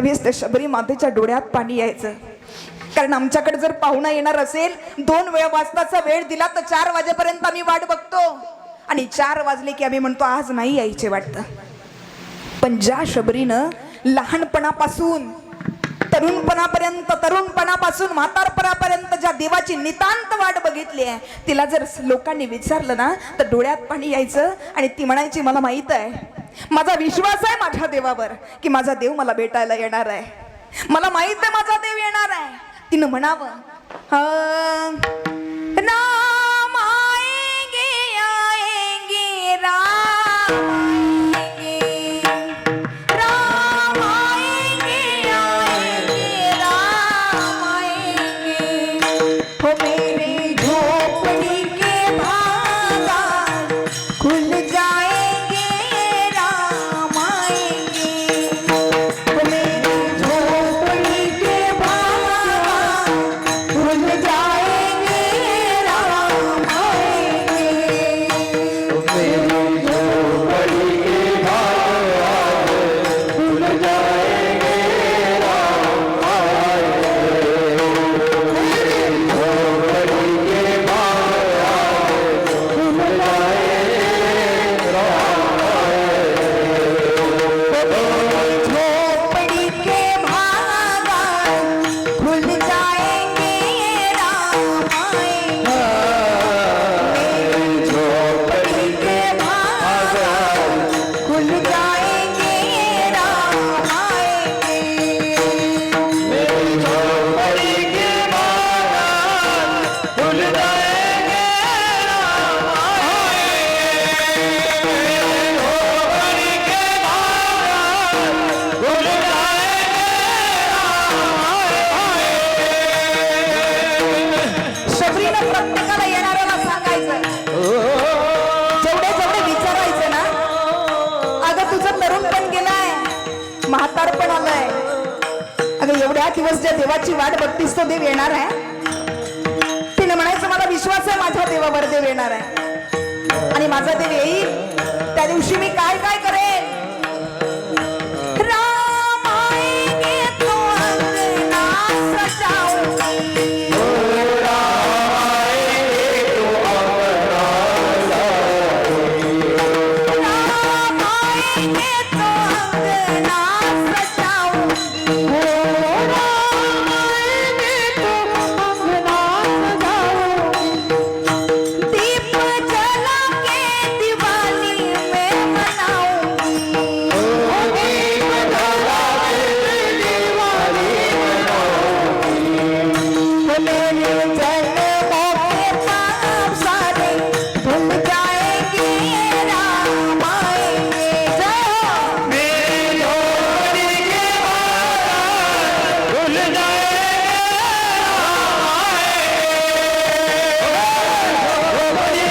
अठ्ठावीस त्या शबरी मातेच्या डोळ्यात पाणी यायचं. कारण आमच्याकडे जर पाहुणा येणार असेल दोन वेळ वाजताचा वेळ दिला तर चार वाजेपर्यंत आम्ही वाट बघतो. आणि चार वाजले की आम्ही म्हणतो आज नाही यायचे वाटतं. पण ज्या शबरीनं लहानपणापासून तरुणपणापर्यंत तरुणपणापासून म्हातारपणापर्यंत ज्या देवाची नितांत वाट बघितली आहे तिला जर लोकांनी विचारलं ना तर डोळ्यात पाणी यायचं आणि ती म्हणायची मला माहीत आहे माझा विश्वास आहे माझ्या देवावर की माझा देव मला भेटायला येणार आहे. मला माहीत आहे माझा देव येणार आहे. तिनं म्हणावं म्हातार पण आलंय अगं एवढ्या दिवस ज्या देवाची वाट बघतीस तो देव येणार आहे. तिने म्हणायचं मला विश्वास आहे माझ्या देवावर देव येणार आहे. आणि माझा देव येईल. त्या दिवशी मी काय के